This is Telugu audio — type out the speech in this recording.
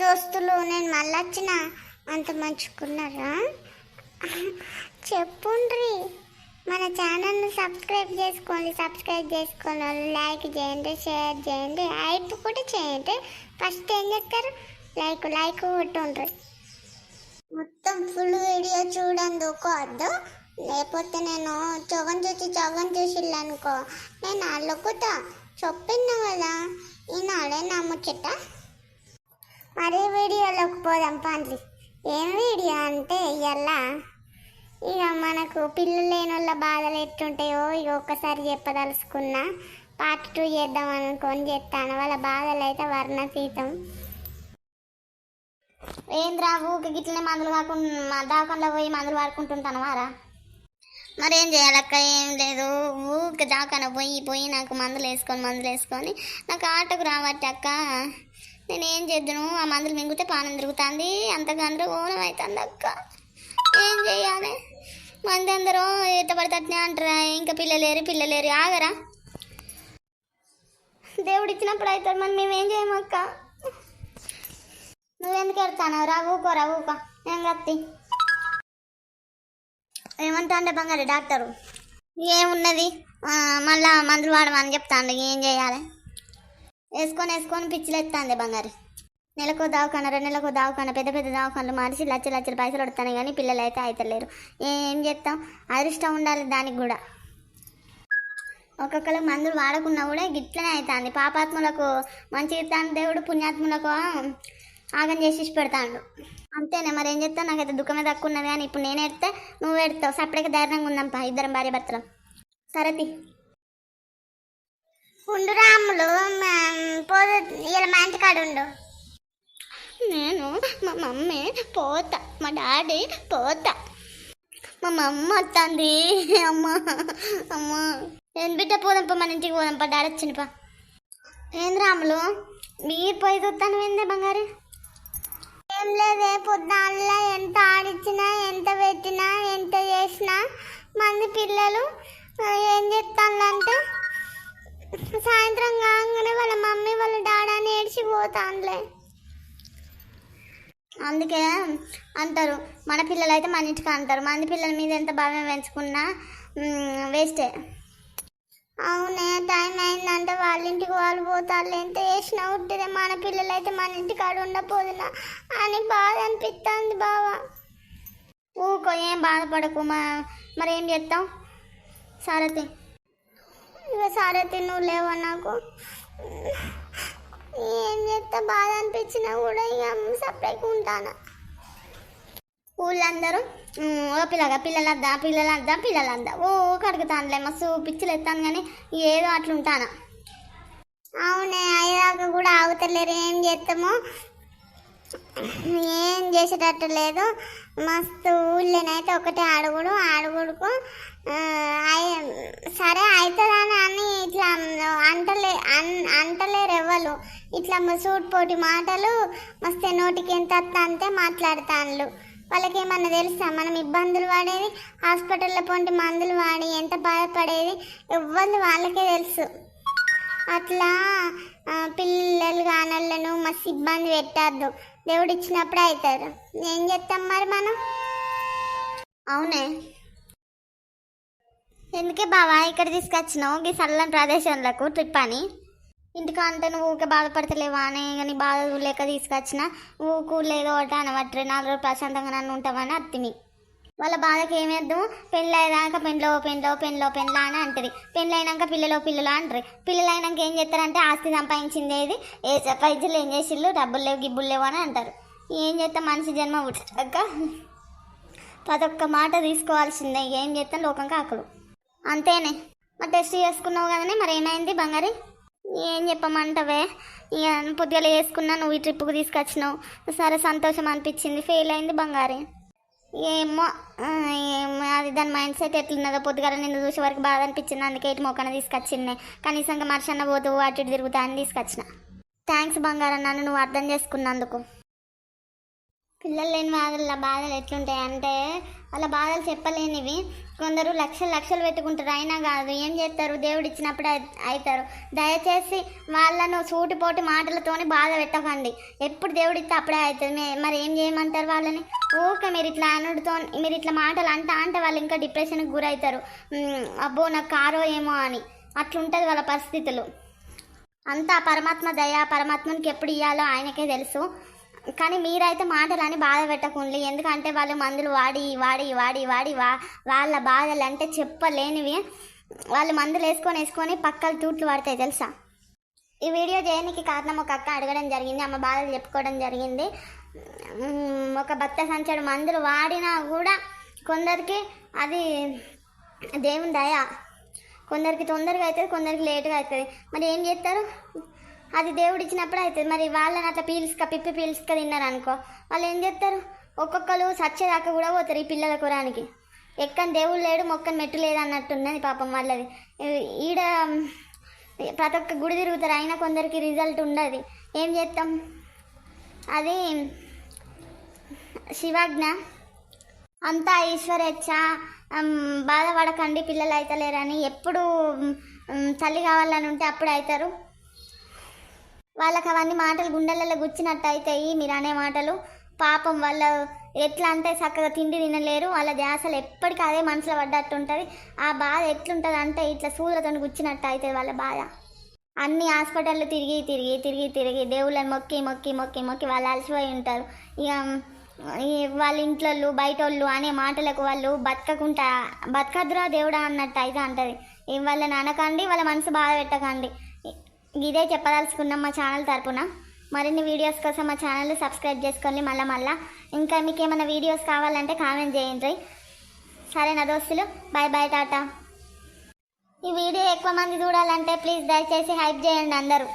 దోస్తులు నేను మళ్ళీ వచ్చిన అంత మంచుకున్నారా? చెప్పుండ్రి. మన ఛానల్ని సబ్స్క్రైబ్ చేసుకోండి సబ్స్క్రైబ్ చేసుకోండి. లైక్ చేయండి షేర్ చేయండి హైప్ కూడా చేయండి. ఫస్ట్ ఏం చెప్తారు లైక్ లైక్ కొట్టుండ్రి. మొత్తం ఫుల్ వీడియో చూడండి ఊకోవద్దు లేకపోతే నేను చొగం చూసి చొగం చూసిల్లు అనుకో నేను అల్లుకుతా చెప్పింది కదా? ఈనాడే నమ్ముచ్చట మరి వీడియోలోకి పోదాం పండ్రి. ఏం వీడియో అంటే ఇవాళ ఇక మనకు పిల్లలు లేని వాళ్ళ బాధలు ఎట్టుంటాయో ఇక ఒక్కసారి చెప్పదలుచుకున్నా. పార్ట్ టూ చేద్దాం అనుకొని చెప్తాను వాళ్ళ బాధలు అయితే వర్ణతీతం. ఏంద్రా ఊకి గిట్లనే మందులు కాకుండా దాకంలో పోయి మందులు వాడుకుంటుంటాను వారా? మరేం చేయాలక్క? ఏం లేదు. ఊకి దాకాన పోయి పోయి నాకు మందులు వేసుకొని మందులు వేసుకొని నాకు ఆటకు రావట్టి అక్క. నేనేం చేద్దును? ఆ మందులు మింగితే పానం తిరుగుతుంది. అంత గందరగోళం అవుతుంది అక్క. ఏం చేయాలి మంది అందరూ ఈత పడితే అంటారా? ఇంకా పిల్లలేరు పిల్లలేరు. ఆగరా. దేవుడు ఇచ్చినప్పుడు అవుతాడు. మరి మేమేం చేయమక్క నువ్వెందుకు వెళ్తాను రావుకో రావుకో రా ఏం కత్తి ఏమంటా అంటే బంగారు డాక్టరు? ఏమున్నది? మళ్ళా మందులు వాడమని చెప్తాండు. ఏం చేయాలి వేసుకొని వేసుకొని పిచ్చిలు బంగారు. నెలకు దావకాన రెండు నెలకు దావకాన పెద్ద పెద్ద దావకాన్లు మార్చి లచ్చ లచ్చలు పైసలు పడుతున్నాయి కానీ పిల్లలు అయితే అవుతలేరు ఏం చేస్తాం? అదృష్టం ఉండాలి దానికి కూడా. ఒక్కొక్కరు మందులు వాడకున్నా కూడా గిట్లనే అవుతుంది పాపాత్ములకు మంచి ఇస్తాను దేవుడు పుణ్యాత్ములకు ఆగం చేసి పెడతాడు. అంతేనే మరి ఏం చేస్తావు నాకైతే దుఃఖమే తక్కువ ఉన్నది కానీ ఇప్పుడు నేను ఎడితే నువ్వు ఎడతావు. సపరేట్గా ధైర్యంగా ఉందాంపా ఇద్దరం భార్య భర్తలం. సరతి ఉండు రాములు పోదు ఇలా మా ఇంటికాడ ఉండు. నేను మా మమ్మీ పోతా మా డాడీ పోతా. మా మమ్మ వస్తుంది అమ్మ అమ్మ. ఏం బిడ్డ పోదాంపా మన ఇంటికి పోదాంపా డాడీ వచ్చిందిపా ఏంది రాములు? మీరు పోయి చూస్తాను ఏందే బంగారు? ఏం లేదే పొద్దున్న ఎంత ఆడిచ్చినా ఎంత పెట్టినా ఎంత చేసినా మంది పిల్లలు ఏం చెప్తానంటే సాయంత్రం కాగానే వాళ్ళ మమ్మీ వాళ్ళ డాడా ఏడ్చి పోతానులే అందుకే అంటారు మన పిల్లలు అయితే మన ఇంటికి అంటారు మన పిల్లల మీద ఎంత భావ్యం పెంచుకున్నా వేస్టే. అవునే టైం అయిందంటే వాళ్ళ ఇంటికి వాళ్ళు పోతారు ఎంత చేసినా ఉంటుంది మన పిల్లలు అయితే మన ఇంటికి ఆడ ఉండపోదునా అని బాధ అనిపిస్తుంది బావా. ఊకో ఏం బాధపడకు మా మరి ఏం చేస్తాం సరతి ఇక సరే నువ్వు లేవా నాకు? ఏం చేస్తా? బాధ అనిపించినా కూడా ఇక సపరేట్గా ఉంటాను? ఊళ్ళందరూ ఓ పిల్లగా పిల్లలద్దా పిల్లలద్దా పిల్లలద్దా ఓ కడుగుతానులే మస్తు పిచ్చిలు ఎత్తాను కానీ ఏదో అట్లుంటానా? అవునే అయ్యాక కూడా ఆగుతలేరు. ఏం చేస్తామో? ఏం చేసేటట్టు లేదు. మస్తు ఊళ్ళోనైతే ఒకటే అడుగుడు అడుగుడుకు సరే అవుతుందని అని ఇట్లా అంటలే అన్- అంటలేరు ఎవ్వరు ఇట్లా సూట్ పోటీ మాటలు మస్తు నోటికి ఎంత అంతే మాట్లాడతాను వాళ్ళకి ఏమన్నా తెలుసా? మనం ఇబ్బందులు పడేది హాస్పిటల్లో పొంటి మందులు వాడి ఎంత బాధపడేది ఎవ్వరు వాళ్ళకే తెలుసు. అట్లా మస్తు ఇబ్బంది పెట్టద్దు. దేవుడు ఇచ్చినప్పుడు అవుతారు ఏం చేస్తాం మరి మనం? అవునే. ఎందుకే బావా ఇక్కడ తీసుకొచ్చినావు? ఈ చల్లని ప్రదేశంలకు ట్రిప్ అని. ఇంటికా అంటే నువ్వు ఊకే బాధపడతలేవా అని కానీ బాధ లేక తీసుకొచ్చిన. ఊకు లేదో ఒకటి అనవట్రే. నాలుగు రోజులు ప్రశాంతంగా నన్ను ఉంటామని అత్తిని. వాళ్ళ బాధకి ఏమేద్దాము పెళ్ళి అయ్యాక పెండ్లో పెండ్లో పెళ్ళో పెళ్ళ అని అంటది. పెళ్ళి అయినాక పిల్లలో పిల్లలు అంటారు. పిల్లలు అయినాక ఏం చేస్తారంటే ఆస్తి సంపాదించింది ఏది? ఏ పైసలు ఏం చేసిళ్ళు? డబ్బులు లేవు గిబ్బులు లేవు అని అంటారు. ఏం చేస్తాం మనిషి జన్మ పుట్టాక? ప్రతి ఒక్క మాట తీసుకోవాల్సిందే. ఏం చేస్తాం లోకం కాకులు. అంతేనే. మరి టెస్ట్ చేసుకున్నావు కదనే మరి ఏమైంది బంగారి? ఏం చెప్పమంటవే? ఇక పొద్దుగల వేసుకున్నా నువ్వు ఈ ట్రిప్కి తీసుకొచ్చినావు. సరే సంతోషం అనిపించింది. ఫెయిల్ అయింది బంగారి. ఏమో ఏమో అది దాని మైండ్ సెట్ ఎట్లున్నదో పొద్దుగాల నిన్ను చూసే వరకు బాధ అనిపించింది. అందుకే ఇటు మొక్కన తీసుకొచ్చింది కనీసంగా మర్షన్న పోతూ అటు ఇటు తిరుగుతా అని తీసుకొచ్చిన. థ్యాంక్స్ బంగారం నన్ను నువ్వు అర్థం చేసుకున్నందుకు. పిల్లలు లేని వాళ్ళ బాధలు ఎట్లుంటాయి అంటే వాళ్ళ బాధలు చెప్పలేనివి. కొందరు లక్షలు లక్షలు పెట్టుకుంటారు అయినా కాదు ఏం చేస్తారు? దేవుడు ఇచ్చినప్పుడు అవుతారు దయచేసి వాళ్ళను సూటిపోటి మాటలతోని బాధ పెట్టకండి. ఎప్పుడు దేవుడు ఇస్తే అప్పుడే అవుతుంది. మరి ఏం చేయమంటారు వాళ్ళని? ఊరికే మీరు ఇట్లా అనుడితో మీరు ఇట్లా మాటలు అంటా అంటే వాళ్ళు ఇంకా డిప్రెషన్కి గురవుతారు. అబ్బో నాకు కారో ఏమో అని. అట్లుంటుంది వాళ్ళ పరిస్థితులు. అంతా పరమాత్మ దయ పరమాత్మనికి ఎప్పుడు ఇవ్వాలో ఆయనకే తెలుసు. కానీ మీరైతే మాటలని బాధ పెట్టకండి ఎందుకంటే వాళ్ళు మందులు వాడి వాడి వాడి వాడి వా వాళ్ళ బాధలు అంటే చెప్పలేనివి. వాళ్ళు మందులు వేసుకొని వేసుకొని పక్కలు తూట్లు పడతాయి తెలుసా? ఈ వీడియో చేయడానికి కారణం ఒక అక్క అడగడం జరిగింది అమ్మ బాధలు చెప్పుకోవడం జరిగింది. ఒక భక్త సంచడు మందులు వాడినా కూడా కొందరికి అది దేవుని దయ. కొందరికి తొందరగా అవుతుంది కొందరికి లేటుగా అవుతుంది మరి ఏం చేస్తారు? అది దేవుడు ఇచ్చినప్పుడు అవుతుంది. మరి వాళ్ళని అట్లా పీల్చుక పిప్పి పీల్చుక తిన్నారు అనుకో వాళ్ళు ఏం చేస్తారు? ఒక్కొక్కరు సచ్చేదాకా కూడా పోతారు ఈ పిల్లల కురానికి. ఎక్కని దేవుడు లేడు మొక్కని మెట్టు లేదు అన్నట్టున్నది పాపం వాళ్ళది. ఈడ ప్రతి ఒక్క గుడి తిరుగుతారు. అయినా కొందరికి రిజల్ట్ ఉండదు. ఏం చేస్తాం? అది శివాజ్ఞ అంతా ఈశ్వరేచ్ఛ బాధపడకండి పిల్లలు అవుతలేరని ఎప్పుడు తల్లి కావాలని ఉంటే అప్పుడు అవుతారు వాళ్ళకి అవన్నీ మాటలు గుండెలలో గుచ్చినట్టు అవుతాయి మీరు అనే మాటలు. పాపం వాళ్ళ ఎట్లా అంటే చక్కగా తిండి తినలేరు. వాళ్ళ ధ్యాసలు ఎప్పటికీ అదే మనసులో పడ్డట్టు ఉంటుంది ఆ బాధ ఎట్లుంటుంది అంటే ఇట్లా సూదులతో గుచ్చినట్టు అవుతుంది వాళ్ళ బాధ. అన్ని హాస్పిటళ్ళు తిరిగి తిరిగి తిరిగి తిరిగి దేవుళ్ళని మొక్కి మొక్కి మొక్కి మొక్కి వాళ్ళు అలసిపోయి ఉంటారు. ఇక ఈ వాళ్ళ ఇంట్లో బయట వాళ్ళు అనే మాటలకు వాళ్ళు బతకకుండా బతకద్దురా దేవుడా అన్నట్టు అయితే అంటది. వాళ్ళని అనకండి వాళ్ళ మనసు బాధ పెట్టకండి. ఇదే చెప్పదలుచుకున్నాం మా ఛానల్ తరపున. మరిన్ని వీడియోస్ కోసం మా ఛానల్ సబ్స్క్రైబ్ చేసుకోండి మళ్ళీ మళ్ళీ. ఇంకా మీకు ఏమైనా వీడియోస్ కావాలంటే కామెంట్ చేయండి. సరే నా దోస్తులు? Bye bye tata. ఈ వీడియో ఎక్కువ మంది చూడాలంటే ప్లీజ్ దయచేసి హైప్ చేయండి అందరూ.